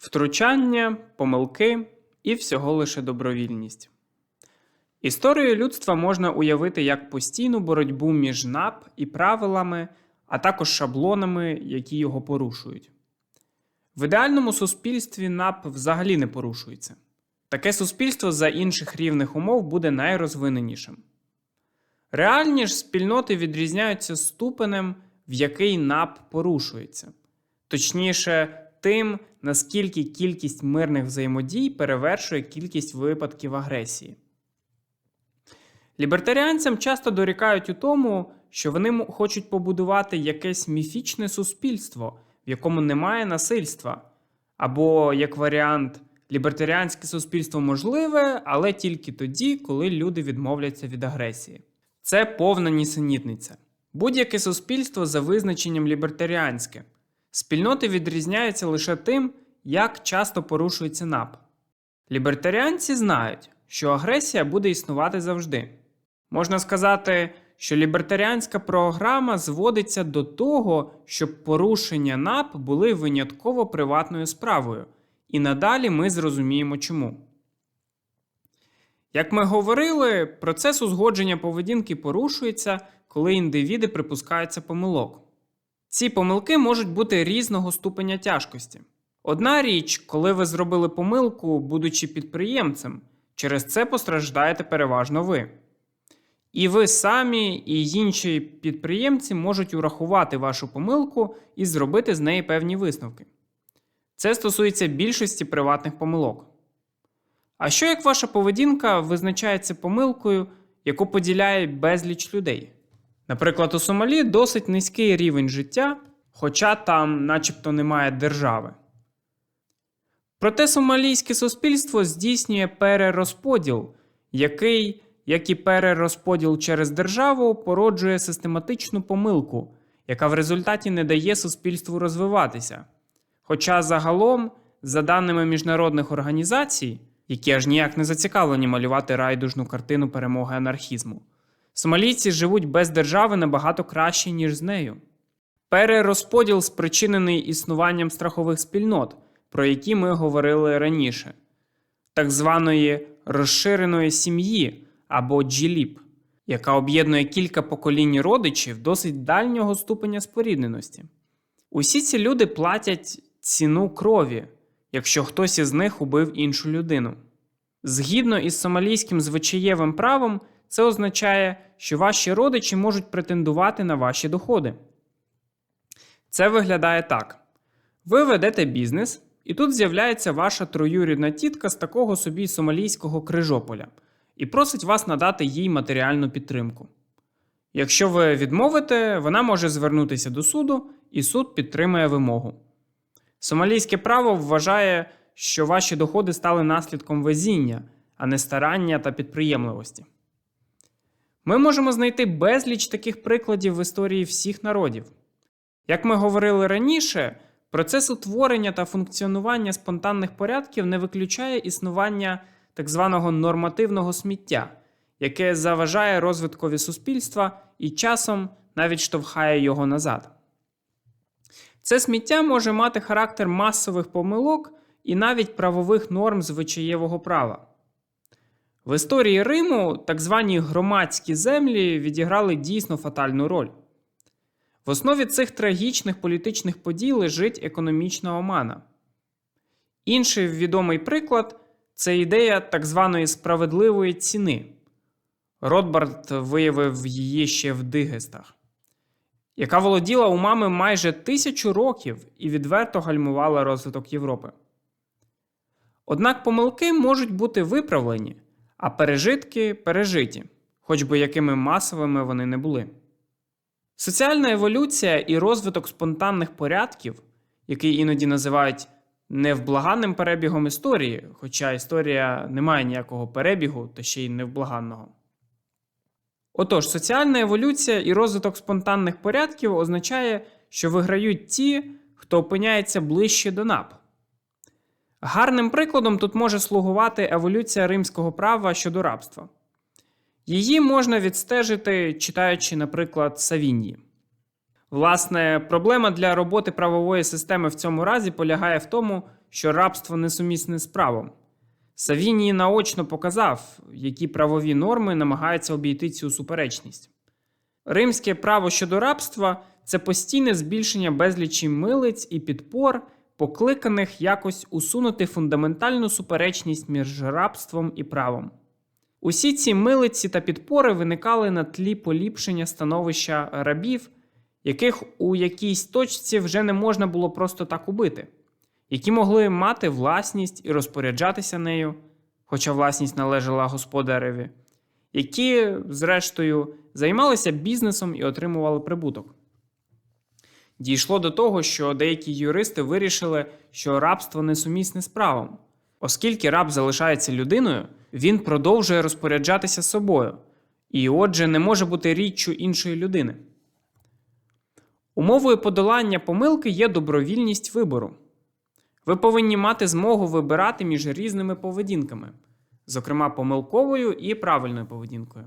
втручання, помилки і всього лише добровільність. Історію людства можна уявити як постійну боротьбу між НАП і правилами, а також шаблонами, які його порушують. В ідеальному суспільстві НАП взагалі не порушується. Таке суспільство за інших рівних умов буде найрозвиненішим. Реальні ж спільноти відрізняються ступенем, в який НАП порушується, точніше, тим, наскільки кількість мирних взаємодій перевершує кількість випадків агресії. Лібертаріанцям часто дорікають у тому, що вони хочуть побудувати якесь міфічне суспільство, в якому немає насильства, або, як варіант, лібертаріанське суспільство можливе, але тільки тоді, коли люди відмовляться від агресії. Це повна нісенітниця. Будь-яке суспільство за визначенням лібертаріанське. Спільноти відрізняються лише тим, як часто порушується НАП. Лібертаріанці знають, що агресія буде існувати завжди. Можна сказати, що лібертаріанська програма зводиться до того, щоб порушення НАП були винятково приватною справою, і надалі ми зрозуміємо чому. Як ми говорили, процес узгодження поведінки порушується, коли індивіди припускаються помилок. Ці помилки можуть бути різного ступеня тяжкості. Одна річ, коли ви зробили помилку, будучи підприємцем, через це постраждаєте переважно ви. І ви самі, і інші підприємці можуть урахувати вашу помилку і зробити з неї певні висновки. Це стосується більшості приватних помилок. А що як ваша поведінка визначається помилкою, яку поділяє безліч людей? Наприклад, у Сомалі досить низький рівень життя, хоча там начебто немає держави. Проте сомалійське суспільство здійснює перерозподіл, який, як і перерозподіл через державу, породжує систематичну помилку, яка в результаті не дає суспільству розвиватися. Хоча загалом, за даними міжнародних організацій, які аж ніяк не зацікавлені малювати райдужну картину перемоги анархізму, сомалійці живуть без держави набагато краще, ніж з нею. Перерозподіл спричинений існуванням страхових спільнот, про які ми говорили раніше, так званої розширеної сім'ї або джіліп, яка об'єднує кілька поколінь родичів досить дальнього ступеня спорідненості. Усі ці люди платять ціну крові, якщо хтось із них убив іншу людину. Згідно із сомалійським звичаєвим правом, це означає, що ваші родичі можуть претендувати на ваші доходи. Це виглядає так: ви ведете бізнес, і тут з'являється ваша троюрідна тітка з такого собі сомалійського крижополя і просить вас надати їй матеріальну підтримку. Якщо ви відмовите, вона може звернутися до суду, і суд підтримає вимогу. Сомалійське право вважає, що ваші доходи стали наслідком везіння, а не старання та підприємливості. Ми можемо знайти безліч таких прикладів в історії всіх народів. Як ми говорили раніше, процес утворення та функціонування спонтанних порядків не виключає існування так званого нормативного сміття, яке заважає розвиткові суспільства і часом навіть штовхає його назад. Це сміття може мати характер масових помилок і навіть правових норм звичаєвого права. В історії Риму так звані громадські землі відіграли дійсно фатальну роль. В основі цих трагічних політичних подій лежить економічна омана. Інший відомий приклад це ідея так званої справедливої ціни. Ротбард виявив її ще в Дигестах, яка володіла умами майже тисячу років і відверто гальмувала розвиток Європи. Однак помилки можуть бути виправлені, а пережитки пережиті, хоч би якими масовими вони не були. Соціальна еволюція і розвиток спонтанних порядків, який іноді називають невблаганним перебігом історії, хоча історія не має ніякого перебігу та ще й невблаганного. Отож, соціальна еволюція і розвиток спонтанних порядків означає, що виграють ті, хто опиняється ближче до НАП. Гарним прикладом тут може слугувати еволюція римського права щодо рабства. Її можна відстежити, читаючи, наприклад, Савіньї. Власне, проблема для роботи правової системи в цьому разі полягає в тому, що рабство несумісне з правом. Савіній наочно показав, які правові норми намагаються обійти цю суперечність. Римське право щодо рабства це постійне збільшення безлічі милиць і підпор, покликаних якось усунути фундаментальну суперечність між рабством і правом. Усі ці милиці та підпори виникали на тлі поліпшення становища рабів, яких у якійсь точці вже не можна було просто так убити, які могли мати власність і розпоряджатися нею, хоча власність належала господареві, які, зрештою, займалися бізнесом і отримували прибуток. Дійшло до того, що деякі юристи вирішили, що рабство несумісне з правом. Оскільки раб залишається людиною, він продовжує розпоряджатися собою, і отже, не може бути річчю іншої людини. Умовою подолання помилки є добровільність вибору. Ви повинні мати змогу вибирати між різними поведінками, зокрема помилковою і правильною поведінкою.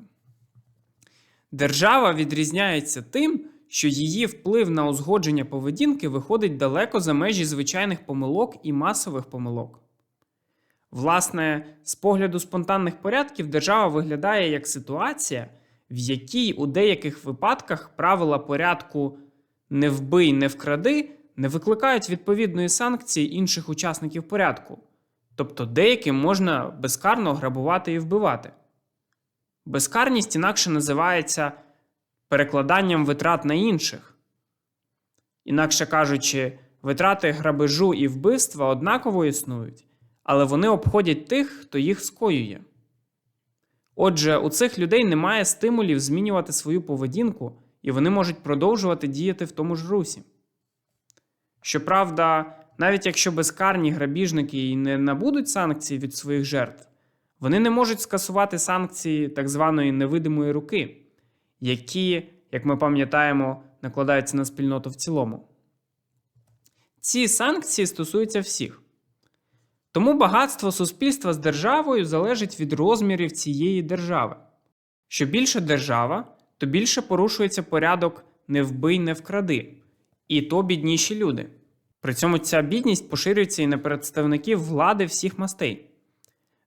Держава відрізняється тим, що її вплив на узгодження поведінки виходить далеко за межі звичайних помилок і масових помилок. Власне, з погляду спонтанних порядків, держава виглядає як ситуація, в якій у деяких випадках правила порядку не вбий, не вкради не викликають відповідної санкції інших учасників порядку, тобто деяким можна безкарно грабувати і вбивати. Безкарність інакше називається перекладанням витрат на інших. Інакше кажучи, витрати грабежу і вбивства однаково існують, але вони обходять тих, хто їх скоює. Отже, у цих людей немає стимулів змінювати свою поведінку, і вони можуть продовжувати діяти в тому ж русі. Щоправда, навіть якщо безкарні грабіжники і не набудуть санкцій від своїх жертв, вони не можуть скасувати санкції так званої невидимої руки, які, як ми пам'ятаємо, накладаються на спільноту в цілому. Ці санкції стосуються всіх. Тому багатство суспільства з державою залежить від розмірів цієї держави. Що більше держава, то більше порушується порядок не вбий, не вкради, і то бідніші люди. При цьому ця бідність поширюється і на представників влади всіх мастей.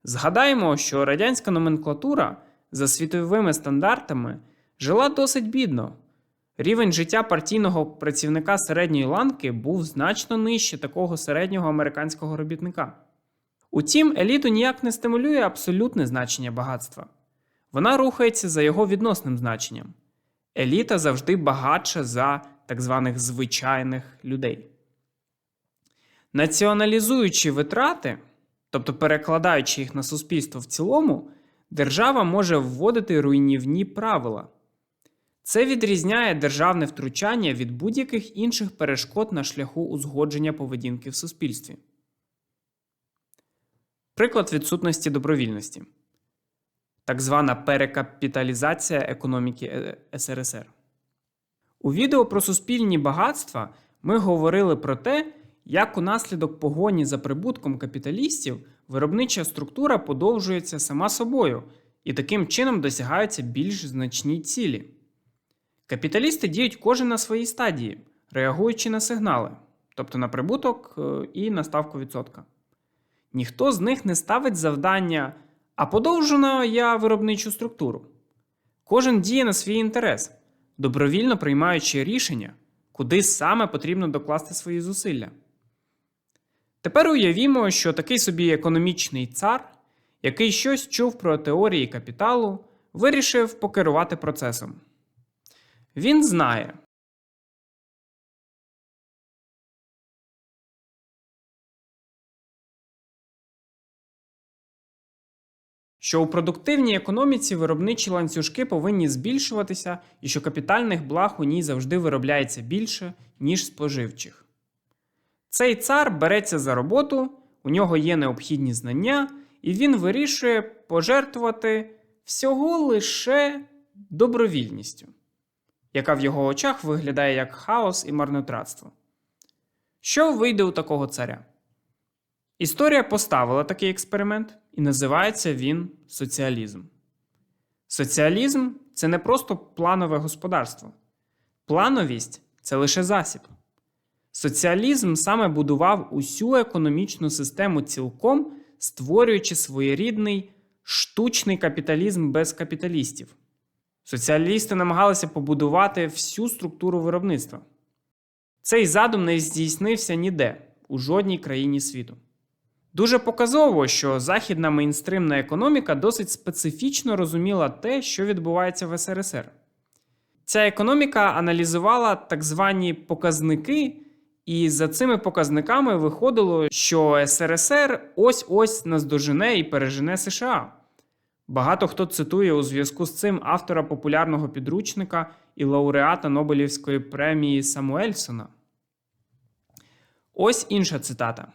Згадаємо, що радянська номенклатура за світовими стандартами жила досить бідно. Рівень життя партійного працівника середньої ланки був значно нижче такого середнього американського робітника. Утім, еліту ніяк не стимулює абсолютне значення багатства. Вона рухається за його відносним значенням. Еліта завжди багатша за так званих звичайних людей. Націоналізуючи витрати, тобто перекладаючи їх на суспільство в цілому, держава може вводити руйнівні правила. Це відрізняє державне втручання від будь-яких інших перешкод на шляху узгодження поведінки в суспільстві. Приклад відсутності добровільності. Так звана перекапіталізація економіки е- СРСР. У відео про суспільні багатства ми говорили про те, як унаслідок погоні за прибутком капіталістів виробнича структура подовжується сама собою і таким чином досягаються більш значні цілі. Капіталісти діють кожен на своїй стадії, реагуючи на сигнали, тобто на прибуток е, і на ставку відсотка. Ніхто з них не ставить завдання, а подовжено я виробничу структуру. Кожен діє на свій інтерес, добровільно приймаючи рішення, куди саме потрібно докласти свої зусилля. Тепер уявімо, що такий собі економічний цар, який щось чув про теорії капіталу, вирішив покерувати процесом. Він знає, що у продуктивній економіці виробничі ланцюжки повинні збільшуватися і що капітальних благ у ній завжди виробляється більше, ніж споживчих. Цей цар береться за роботу, у нього є необхідні знання, і він вирішує пожертвувати всього лише добровільністю, яка в його очах виглядає як хаос і марнотратство. Що вийде у такого царя? Історія поставила такий експеримент, і називається він соціалізм. Соціалізм це не просто планове господарство. Плановість це лише засіб. Соціалізм саме будував усю економічну систему цілком, створюючи своєрідний штучний капіталізм без капіталістів. Соціалісти намагалися побудувати всю структуру виробництва. Цей задум не здійснився ніде, у жодній країні світу. Дуже показово, що західна мейнстримна економіка досить специфічно розуміла те, що відбувається в СРСР. Ця економіка аналізувала так звані показники, і за цими показниками виходило, що СРСР ось-ось наздожене і пережене США. Багато хто цитує у зв'язку з цим автора популярного підручника і лауреата Нобелівської премії Самуельсона. Ось інша цитата.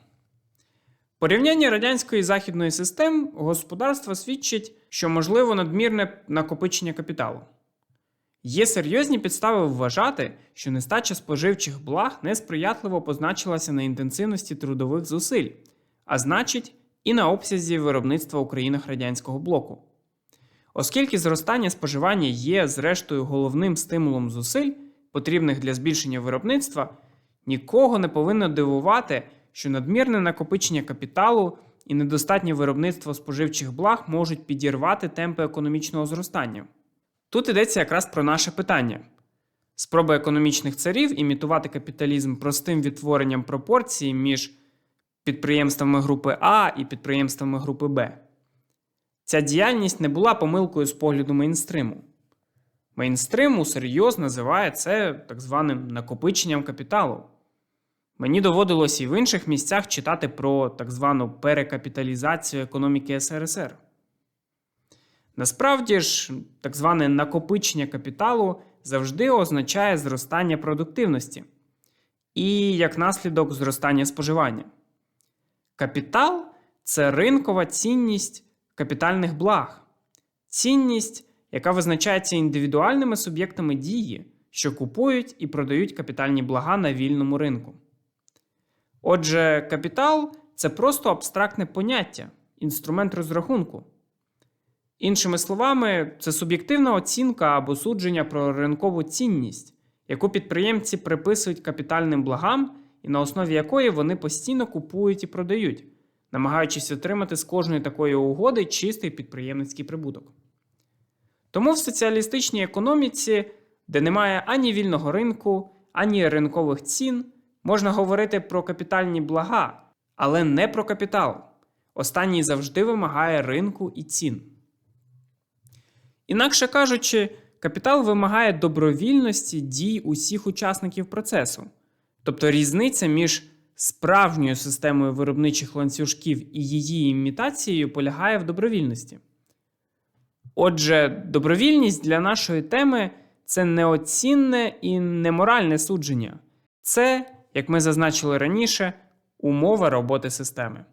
Порівняння радянської і західної систем господарства свідчить, що можливо надмірне накопичення капіталу. Є серйозні підстави вважати, що нестача споживчих благ несприятливо позначилася на інтенсивності трудових зусиль, а значить, і на обсязі виробництва у країнах радянського блоку. Оскільки зростання споживання є, зрештою, головним стимулом зусиль, потрібних для збільшення виробництва, нікого не повинно дивувати, що надмірне накопичення капіталу і недостатнє виробництво споживчих благ можуть підірвати темпи економічного зростання. Тут йдеться якраз про наше питання. Спроба економічних царів імітувати капіталізм простим відтворенням пропорцій між підприємствами групи А і підприємствами групи Б. Ця діяльність не була помилкою з погляду мейнстриму. Мейнстрим усерйоз називає це так званим накопиченням капіталу. Мені доводилось і в інших місцях читати про так звану перекапіталізацію економіки СРСР. Насправді ж, так зване накопичення капіталу завжди означає зростання продуктивності і, як наслідок, зростання споживання. Капітал це ринкова цінність капітальних благ, цінність, яка визначається індивідуальними суб'єктами дії, що купують і продають капітальні блага на вільному ринку. Отже, капітал це просто абстрактне поняття, інструмент розрахунку. Іншими словами, це суб'єктивна оцінка або судження про ринкову цінність, яку підприємці приписують капітальним благам і на основі якої вони постійно купують і продають, намагаючись отримати з кожної такої угоди чистий підприємницький прибуток. Тому в соціалістичній економіці, де немає ані вільного ринку, ані ринкових цін, можна говорити про капітальні блага, але не про капітал. Останній завжди вимагає ринку і цін. Інакше кажучи, капітал вимагає добровільності дій усіх учасників процесу. Тобто різниця між справжньою системою виробничих ланцюжків і її імітацією полягає в добровільності. Отже, добровільність для нашої теми це неоцінне і неморальне судження. Це, як ми зазначили раніше, умова роботи системи.